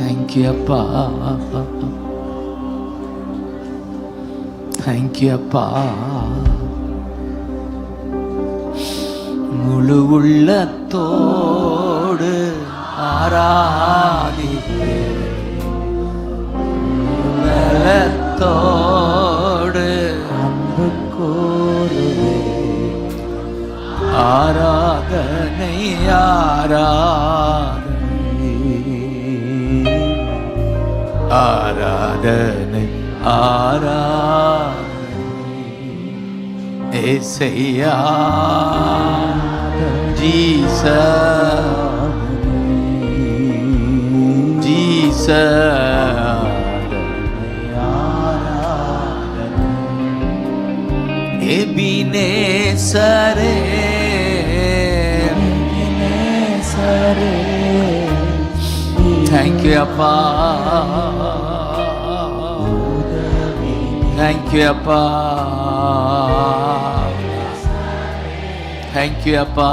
Thank you அப்பா thank you அப்பா முழு உள்ளத்தோடு ஆராதிப்பே ஆராதனை ஆராதனை ஏசையா ஜீச ஜீச எபினேசரே சரே தேங்க்யூ அப்பா தேங்க்யூ அப்பா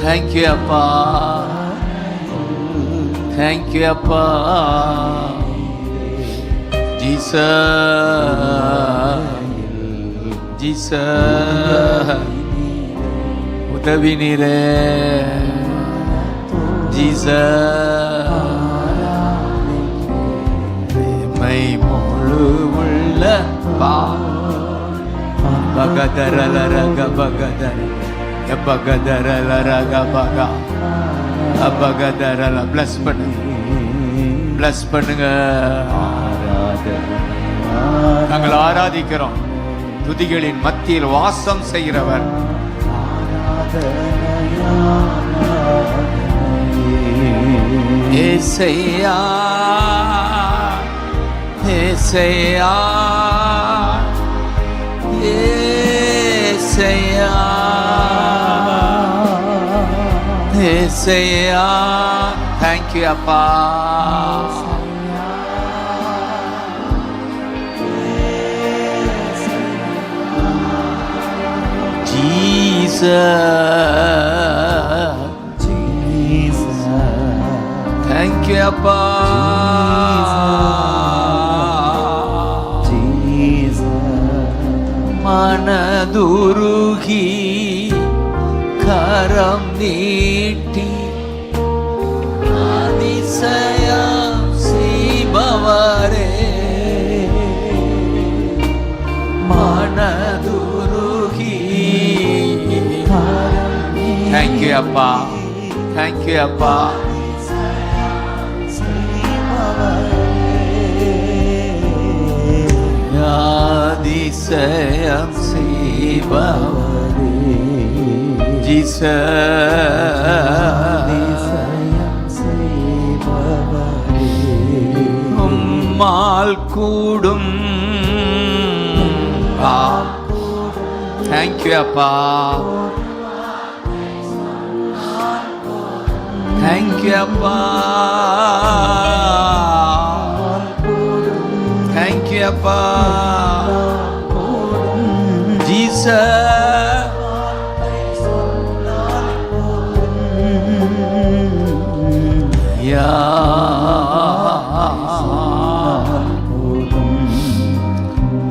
தேங்க்யூ அப்பா தேங்க்யூ அப்பா தேங்க்யூ அப்பா ஜீச ஜீச உதவி நீரே ஜீச பா பகதரல ரக பகதர பகதரல ரக பகா அபகதரல பிளஸ் பண்ணுங்க பிளஸ் பண்ணுங்க. நாங்கள் ஆராதிக்கிறோம். துதிகளின் மத்தியில் வாசம் செய்கிறவர். ஏசையா. ஏசையா ஏசையா ஏசையா தேங்க்யூ அப்பா Jesus. Thank you அப்பா மனதுருகி கரம் நீட்டி அதிசயம் செய்பவரே. மனதுருகி தேங்க்யூ அப்பா. தேங்க்யூ அப்பா. அதிசயம் செய்பவரே ஜிச உம்மால் கூடும் தேங்க்யூ அப்பா தேங்க்யூ அப்பா. தேங்க்யூ அப்பா. ஜீச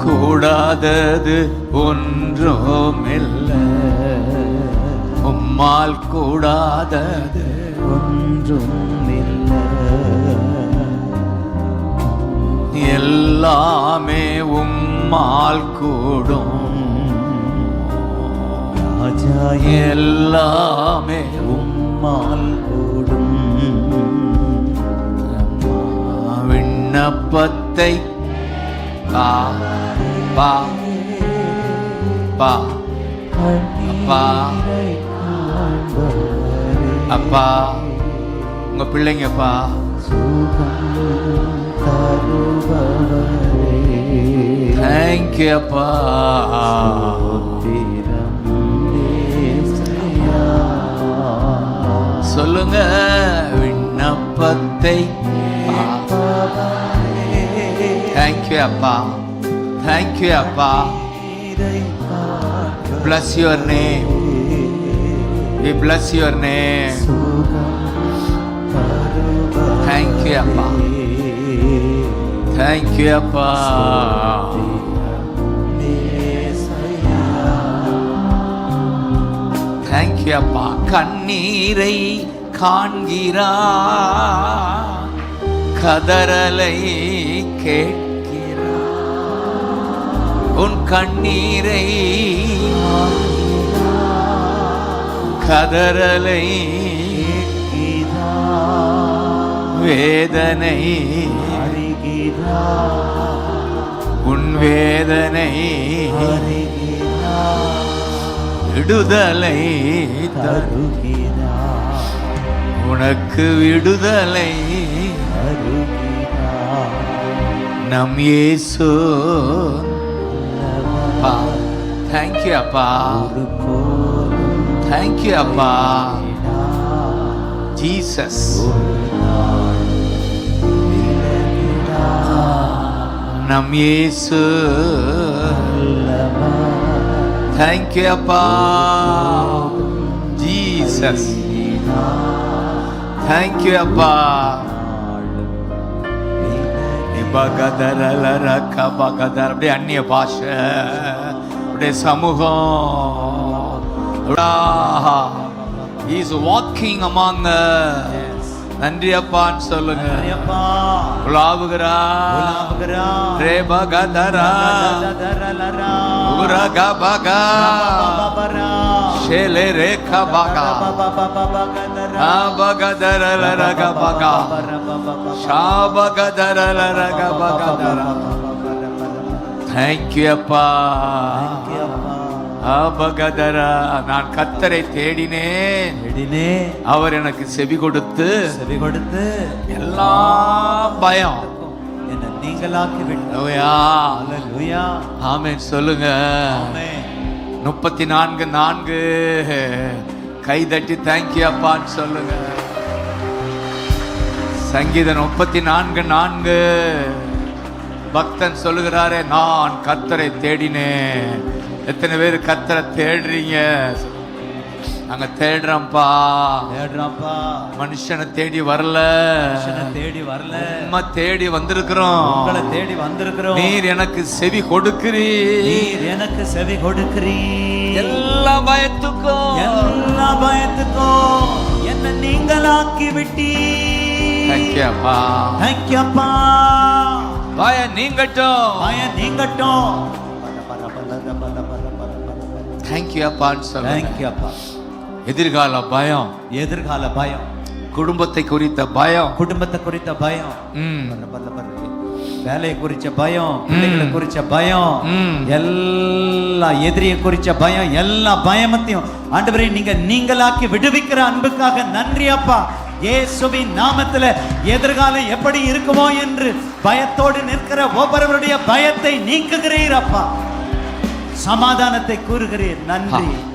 கூடாதது ஒன்றுமில்லை. உம்மால் கூடாதது எல்லாமே உம்மால் கூடும். ராஜா எல்லாமே உம்மால் கூடும். விண்ணப்பத்தை பா பா பா அப்பா. அப்பா உங்க பிள்ளைங்கப்பா தேங்க்யூ சொல்லுங்க விண்ணப்பத்தை. தேங்க்யூ அப்பா. தேங்க்யூ அப்பா. Bless your name we bless your name thank you அப்பா. தேங்க்யூ அப்பா. கண்ணீரை காண்கிறா? கதறலை கேட்கிறா. உன் கண்ணீரை கதறலை வேதனை உன் வேதனை விடுதலை தருகிறார். உனக்கு விடுதலை தருகிறார். நம் இயேசு தேங்க்யூ அப்பா. தேங்க்யூ அப்பா. ஜீசஸ் நம் இயேசு தேங்க்யூ அப்பா ஜீசஸ் தேங்க்யூ அப்பா பகதரலர கபகதர் அப்படியே அந்நிய பாஷை அப்படியே சமூகம். இஸ் வாக்கிங் அமாங்க நன்றி அப்பான்னு சொல்லுங்க உலாவுகிறா. ரே பகதரா உரக பகா ஷேலே ரே கபகா பகதரலர கபகா ஷாபகதரலர கபகதரா தேங்க்யூ அப்பா ஆபகதர நான் கத்தரை தேடினேன். அவர் எனக்கு செவி கொடுத்து செவி கொடுத்து எல்லாம் பயம் என்ன நீங்களாக்கி. ஹalleluya. ஆமென் சொல்லுங்க. முப்பத்தி நான்கு நான்கு. கைதட்டி தேங்க்யூ அப்பான்னு சொல்லுங்க. சங்கீதம் முப்பத்தி நான்கு. நான்கு பக்தன் சொல்லுகிறாரே நான் கர்த்தரை தேடினேன். எத்தனை பேர் கர்த்தரை தேடுறீங்க? அங்க தேடுறோம்ப்பா தேடுறாப்பா மனுஷனை தேடி வரல. தேடி வரல. நம்ம தேடி வந்திருக்கிறோம். உங்களை தேடி வந்திருக்கிறோம். நீர் எனக்கு செவி கொடுக்கிறீர். நீர் எனக்கு செவி கொடுக்கிறீர். எல்லா பயத்துக்கும். எல்லா பயத்துக்கும். என்ன நீங்களாக்கி விட்டீர் தேங்க்யூ அப்பா. தேங்க்யூ அப்பா. பயம் நீங்கட்டும். பயம் நீங்கட்டும். தேங்க்யூ அப்பான்னு சொல்லுங்க. தேங்க்யூ அப்பா எதிர்கால பயம். எதிர்கால பயம். குடும்பத்தை குறித்த பயம். குடும்பத்தை குறித்த பயம். வேலையை குறிச்ச பயம் பிள்ளைகளை குறிச்ச பயம். எல்லா எதிரியை குறிச்ச பயம் எல்லா பயமத்தையும் ஆண்டவரே நீங்க நீங்களாக்கி விடுவிக்கிற அன்புக்காக நன்றி அப்பா. இயேசுவின் நாமத்துல எதிர்காலம் எப்படி இருக்குமோ என்று பயத்தோடு நிற்கிற ஒவ்வொருவருடைய பயத்தை நீக்குகிறீர் அப்பா. சமாதானத்தை கூறுகிறேன். நன்றி.